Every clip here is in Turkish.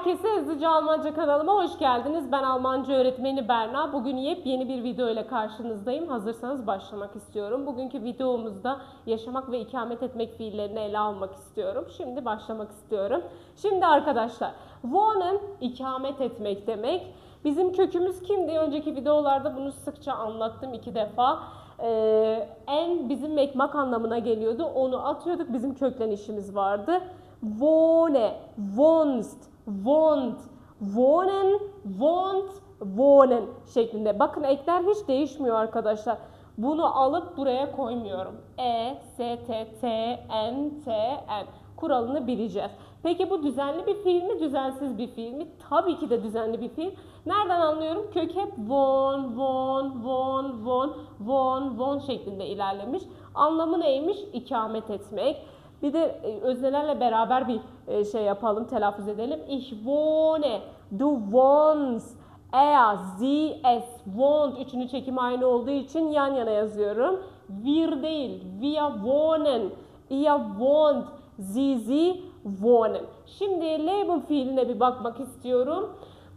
herkese Hızlıca Almanca kanalıma hoş geldiniz. Ben Almanca öğretmeni Berna. Bugün yepyeni bir video ile karşınızdayım. Hazırsanız başlamak istiyorum. Bugünkü videomuzda yaşamak ve ikamet etmek fiillerini ele almak istiyorum. Şimdi başlamak istiyorum. Şimdi arkadaşlar, wohnen ikamet etmek demek. Bizim kökümüz kimdi? Önceki videolarda bunu sıkça anlattım iki defa. Ee, en bizim ekmek anlamına geliyordu. Onu atıyorduk. Bizim köklenişimiz vardı. Wohne, wohnst, wohnt, wohnen, wohnt, wohnen şeklinde. Bakın ekler hiç değişmiyor arkadaşlar. Bunu alıp buraya koymuyorum. E, S, T, T, N, T, N. Kuralını bileceğiz. Peki bu düzenli bir fiil mi, düzensiz bir fiil mi? Tabii ki de düzenli bir fiil. Nereden anlıyorum? Kök hep von, von, von, von, von, von şeklinde ilerlemiş. Anlamı neymiş? İkamet etmek. Bir de e, öznelerle beraber bir e, şey yapalım, telaffuz edelim. Ich wohne, du wohnst, er, sie, es wohnt. Üçünün çekimi aynı olduğu için yan yana yazıyorum. Wir değil, wir wohnen, ihr wohnt, sie, sie wohnen. Şimdi leben fiiline bir bakmak istiyorum.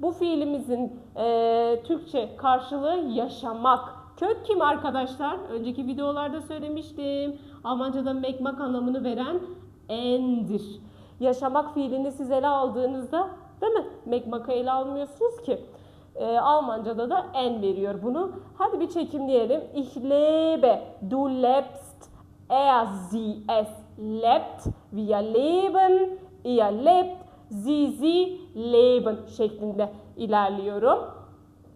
Bu fiilimizin e, Türkçe karşılığı yaşamak. Kök kim arkadaşlar? Önceki videolarda söylemiştim. Almanca'da mekmak anlamını veren endir. Yaşamak fiilini siz ele aldığınızda değil mi? Mekmaka ele almıyorsunuz ki. E, Almanca'da da en veriyor bunu. Hadi bir çekimleyelim. Ich lebe, du lebst, er, sie, es lebt, wir leben, ihr lebt, sie, sie leben şeklinde ilerliyorum.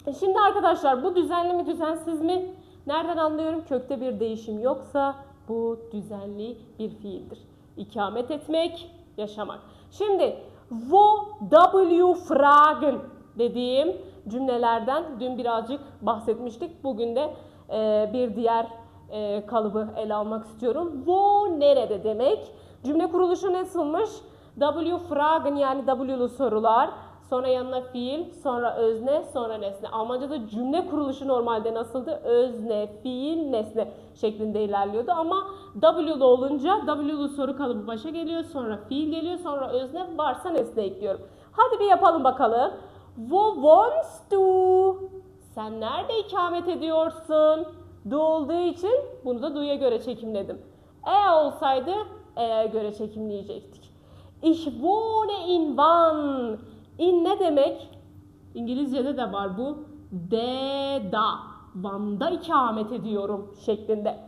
E Şimdi arkadaşlar bu düzenli mi düzensiz mi? Nereden anlıyorum? Kökte bir değişim yoksa bu düzenli bir fiildir. İkamet etmek, yaşamak. Şimdi wo w fragen dediğim cümlelerden dün birazcık bahsetmiştik. Bugün de e, bir diğer e, kalıbı ele almak istiyorum. Wo nerede demek? Cümle kuruluşu nasılmış? W fragen yani W'lu sorular. Sonra yanına fiil, sonra özne, sonra nesne. Almanca'da cümle kuruluşu normalde nasıldı? Özne, fiil, nesne şeklinde ilerliyordu ama W'lu olunca W'lu soru kalıbı başa geliyor, sonra fiil geliyor, sonra özne, varsa nesne ekliyorum. Hadi bir yapalım bakalım. Wo wohnst du? Sen nerede ikamet ediyorsun? Du olduğu için bunu da du'ya göre çekimledim. E olsaydı e'ye göre çekimleyecektik. Ich wohne in Wann. In ne demek? İngilizce'de de var bu. De da. Van'da ikamet ediyorum şeklinde.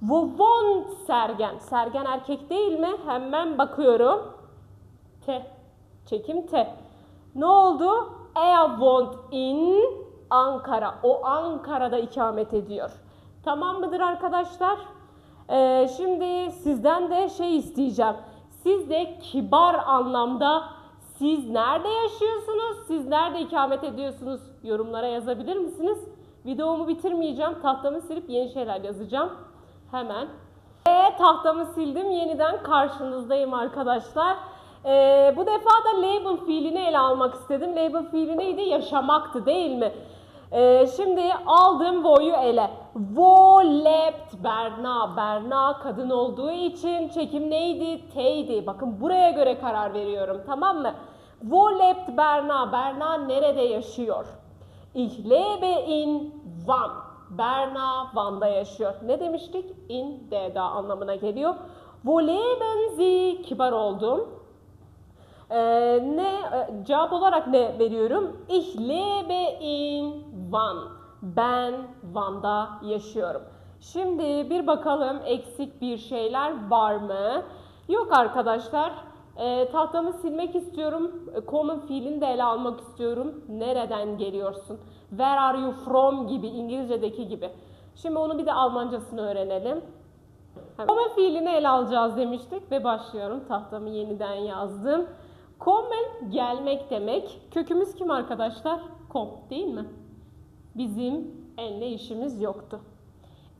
Wohnt Sergen? Sergen erkek değil mi? Hemen bakıyorum. T. Çekim T. Ne oldu? Er wohnt in Ankara. O Ankara'da ikamet ediyor. Tamam mıdır arkadaşlar? Ee, şimdi sizden de şey isteyeceğim. Siz de kibar anlamda siz nerede yaşıyorsunuz? Siz nerede ikamet ediyorsunuz? Yorumlara yazabilir misiniz? Videomu bitirmeyeceğim. Tahtamı silip yeni şeyler yazacağım. Hemen. Ve tahtamı sildim. Yeniden karşınızdayım arkadaşlar. Ee, bu defa da label fiilini ele almak istedim. Label fiili neydi? Yaşamaktı değil mi? Ee, şimdi aldım vo'yu ele. Wo lebt Berna. Berna kadın olduğu için çekim neydi? T'ydi. Bakın buraya göre karar veriyorum tamam mı? Wo lebt Berna. Berna nerede yaşıyor? Ich lebe in Van. Berna Van'da yaşıyor. Ne demiştik? In de da anlamına geliyor. Wo leben Sie? Kibar oldum. Ee, ne e, cevap olarak ne veriyorum? Ich lebe in Van. Ben Van'da yaşıyorum. Şimdi bir bakalım eksik bir şeyler var mı? Yok arkadaşlar. Ee, tahtamı silmek istiyorum. E, Common fiilini de ele almak istiyorum. Nereden geliyorsun? Where are you from gibi İngilizce'deki gibi. Şimdi onu bir de Almancasını öğrenelim. Kommen fiilini ele alacağız demiştik ve başlıyorum. Tahtamı yeniden yazdım. Kommen gelmek demek. Kökümüz kim arkadaşlar? Kom değil mi? Bizim enle işimiz yoktu.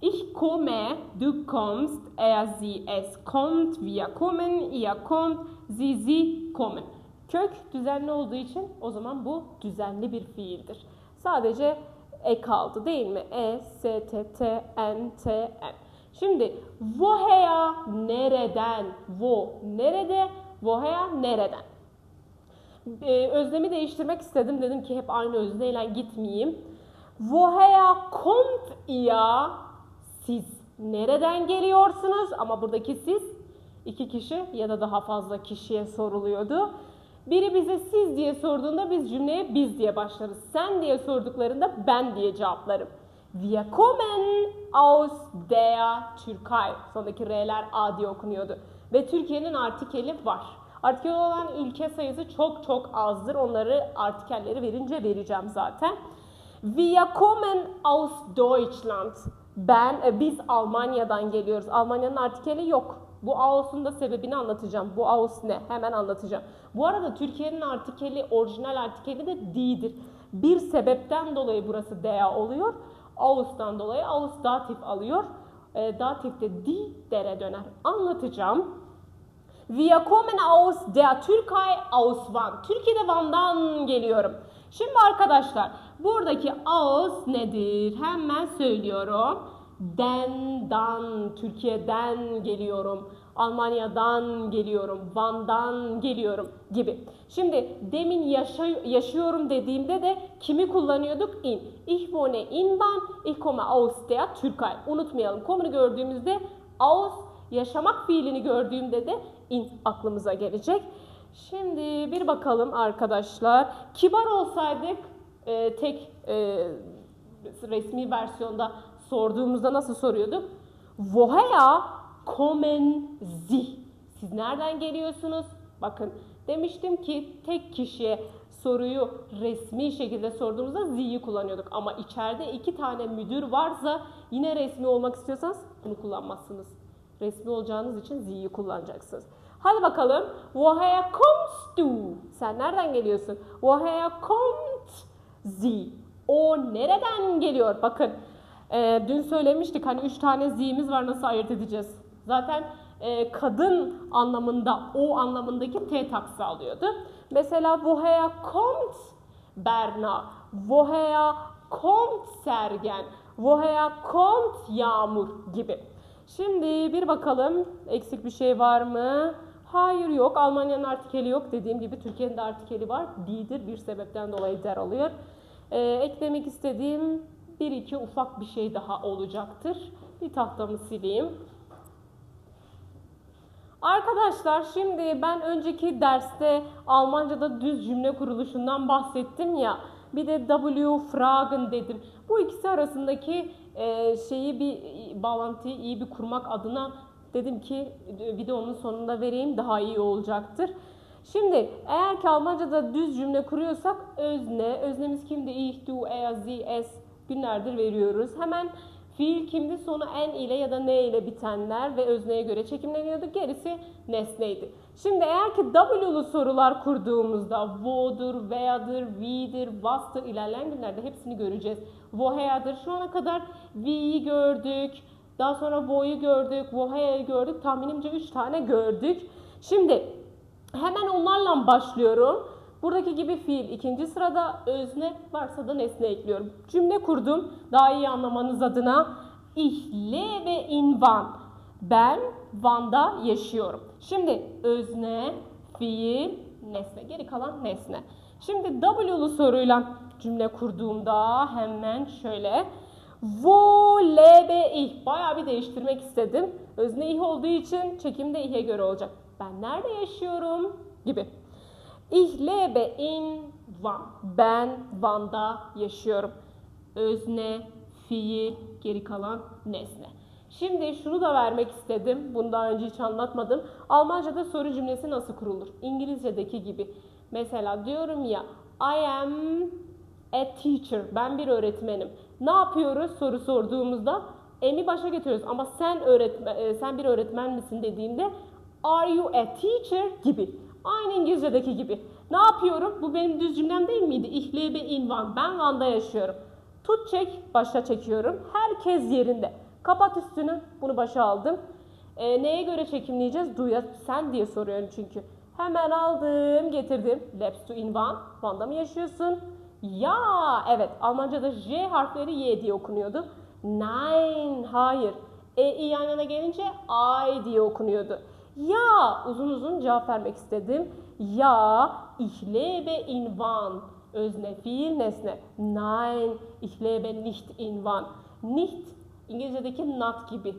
Ich komme, du kommst, er, sie, es kommt, wir kommen, ihr kommt, sie, sie kommen. Kök düzenli olduğu için o zaman bu düzenli bir fiildir. Sadece e kaldı değil mi? E, S, T, T, N, T, N. Şimdi woher nereden? Wo nerede? Woher nereden? Ee, özlemi değiştirmek istedim. Dedim ki hep aynı özneyle gitmeyeyim. Woher kommt ihr? Siz nereden geliyorsunuz? Ama buradaki siz iki kişi ya da daha fazla kişiye soruluyordu. Biri bize siz diye sorduğunda biz cümleye biz diye başlarız. Sen diye sorduklarında ben diye cevaplarım. Wir kommen aus der Türkei. Sondaki R'ler A diye okunuyordu. Ve Türkiye'nin artikeli var. Artikel olan ülke sayısı çok çok azdır. Onları artikelleri verince vereceğim zaten. Wir kommen aus Deutschland. Ben, e, biz Almanya'dan geliyoruz. Almanya'nın artikeli yok. Bu aus'un da sebebini anlatacağım. Bu aus ne? Hemen anlatacağım. Bu arada Türkiye'nin artikeli, orijinal artikeli de D'dir. Bir sebepten dolayı burası DA oluyor. Aus'tan dolayı aus datif alıyor. E, datif de di dere döner. Anlatacağım. Wir kommen aus der Türkei aus Van. Türkiye'de Van'dan geliyorum. Şimdi arkadaşlar buradaki aus nedir? Hemen söylüyorum. Den, dan, Türkiye'den geliyorum. Almanya'dan geliyorum, Van'dan geliyorum gibi. Şimdi demin yaşa yaşıyorum dediğimde de kimi kullanıyorduk? In. Ich wohne in Van, ich komme aus der Türkei. Unutmayalım. Komunu gördüğümüzde aus, yaşamak fiilini gördüğümde de in aklımıza gelecek. Şimdi bir bakalım arkadaşlar. Kibar olsaydık e, tek e, resmi versiyonda sorduğumuzda nasıl soruyorduk? Woher kommen Sie? Siz nereden geliyorsunuz? Bakın demiştim ki tek kişiye soruyu resmi şekilde sorduğumuzda Z'yi kullanıyorduk. Ama içeride iki tane müdür varsa yine resmi olmak istiyorsanız bunu kullanmazsınız. Resmi olacağınız için Z'yi kullanacaksınız. Hadi bakalım. Woher kommst du? Sen nereden geliyorsun? Woher kommt sie? O nereden geliyor? Bakın e, dün söylemiştik hani üç tane z'imiz var nasıl ayırt edeceğiz? Zaten e, kadın anlamında o anlamındaki t taksi alıyordu. Mesela woher kommt Berna? Woher kommt Sergen? Woher kommt Yağmur gibi. Şimdi bir bakalım eksik bir şey var mı? Hayır yok. Almanya'nın artikeli yok. Dediğim gibi Türkiye'nin de artikeli var. D'dir bir sebepten dolayı der alıyor. Ee, eklemek istediğim bir iki ufak bir şey daha olacaktır. Bir tahtamı sileyim. Arkadaşlar şimdi ben önceki derste Almanca'da düz cümle kuruluşundan bahsettim ya. Bir de W Fragen dedim. Bu ikisi arasındaki e, şeyi bir bağlantıyı iyi bir kurmak adına dedim ki videonun sonunda vereyim daha iyi olacaktır. Şimdi eğer ki Almanca'da düz cümle kuruyorsak özne, öznemiz kimdi? Ich, du, er, sie, es günlerdir veriyoruz. Hemen fiil kimdi? Sonu en ile ya da ne ile bitenler ve özneye göre çekimleniyordu. Gerisi nesneydi. Şimdi eğer ki W'lu sorular kurduğumuzda wo'dur, where'dır, we'dir, was'tır ilerleyen günlerde hepsini göreceğiz. Woher'dır. Şu ana kadar we'yi gördük. Daha sonra wo'yu gördük, woher'ı gördük. Tahminimce 3 tane gördük. Şimdi hemen onlarla başlıyorum. Buradaki gibi fiil ikinci sırada özne varsa da nesne ekliyorum. Cümle kurdum daha iyi anlamanız adına. Ich lebe in Van. Ben Van'da yaşıyorum. Şimdi özne, fiil, nesne. Geri kalan nesne. Şimdi W'lu soruyla cümle kurduğumda hemen şöyle. Wo ich? Bayağı bir değiştirmek istedim. Özne ich olduğu için çekim de ih'e göre olacak. Ben nerede yaşıyorum? Gibi. Ich lebe in Van. Ben Van'da yaşıyorum. Özne, fiil, geri kalan nesne. Şimdi şunu da vermek istedim. Bunu daha önce hiç anlatmadım. Almanca'da soru cümlesi nasıl kurulur? İngilizce'deki gibi. Mesela diyorum ya I am a teacher. Ben bir öğretmenim. Ne yapıyoruz soru sorduğumuzda? Emi başa getiriyoruz. Ama sen öğretmen, sen bir öğretmen misin dediğimde Are you a teacher gibi. Aynı İngilizce'deki gibi. Ne yapıyorum? Bu benim düz cümlem değil miydi? Ich lebe in Van. Ben Van'da yaşıyorum. Tut çek, başa çekiyorum. Herkes yerinde. Kapat üstünü. Bunu başa aldım. E, neye göre çekimleyeceğiz? Duya sen diye soruyorum çünkü. Hemen aldım, getirdim. Lebst du in Van? Van'da mı yaşıyorsun? Ya, evet. Almanca'da J harfleri Y diye okunuyordu. Nein, hayır. E, i yan yana gelince I diye okunuyordu. Ya uzun uzun cevap vermek istedim. Ya ich lebe in Wann. Özne, fiil, nesne. Nein, ich lebe nicht in Wann. Nicht, İngilizce'deki not gibi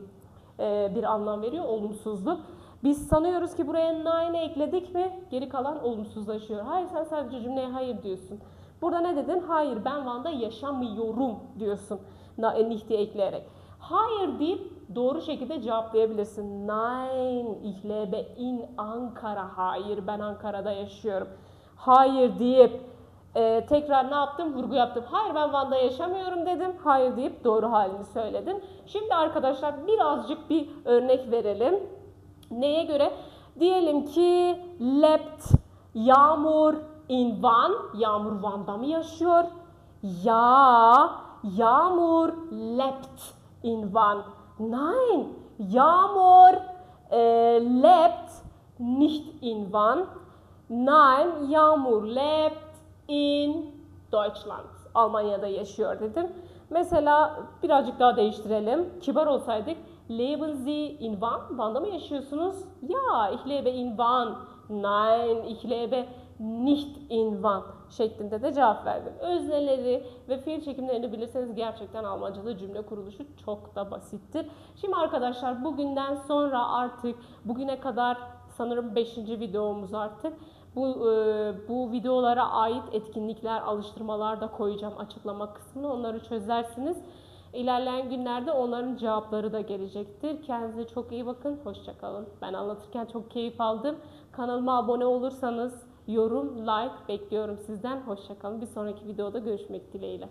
e, bir anlam veriyor, olumsuzluk. Biz sanıyoruz ki buraya nine'ı ekledik mi geri kalan olumsuzlaşıyor. Hayır sen sadece cümleye hayır diyorsun. Burada ne dedin? Hayır ben Van'da yaşamıyorum diyorsun. Na, nicht'i ekleyerek. Hayır deyip doğru şekilde cevaplayabilirsin. Nein, ich lebe in Ankara. Hayır ben Ankara'da yaşıyorum. Hayır deyip e, tekrar ne yaptım? Vurgu yaptım. Hayır ben Van'da yaşamıyorum dedim. Hayır deyip doğru halini söyledin. Şimdi arkadaşlar birazcık bir örnek verelim. Neye göre? Diyelim ki lebt Yağmur in Van. Yağmur Van'da mı yaşıyor? Ya Yağmur lebt in Van. Nein, Yağmur e, lebt nicht in Van. Nein, Yağmur lebt in Deutschland. Almanya'da yaşıyor dedim. Mesela birazcık daha değiştirelim. Kibar olsaydık Leben Sie in Wann? Van'da mı yaşıyorsunuz? Ya, ich lebe in Wann. Nein, ich lebe nicht in Wann şeklinde de cevap verdim. Özneleri ve fiil çekimlerini bilirseniz gerçekten Almanca'da cümle kuruluşu çok da basittir. Şimdi arkadaşlar bugünden sonra artık bugüne kadar sanırım 5. videomuz artık. Bu, e, bu videolara ait etkinlikler, alıştırmalar da koyacağım açıklama kısmına. Onları çözersiniz. İlerleyen günlerde onların cevapları da gelecektir. Kendinize çok iyi bakın. Hoşçakalın. Ben anlatırken çok keyif aldım. Kanalıma abone olursanız yorum, like bekliyorum sizden. Hoşçakalın. Bir sonraki videoda görüşmek dileğiyle.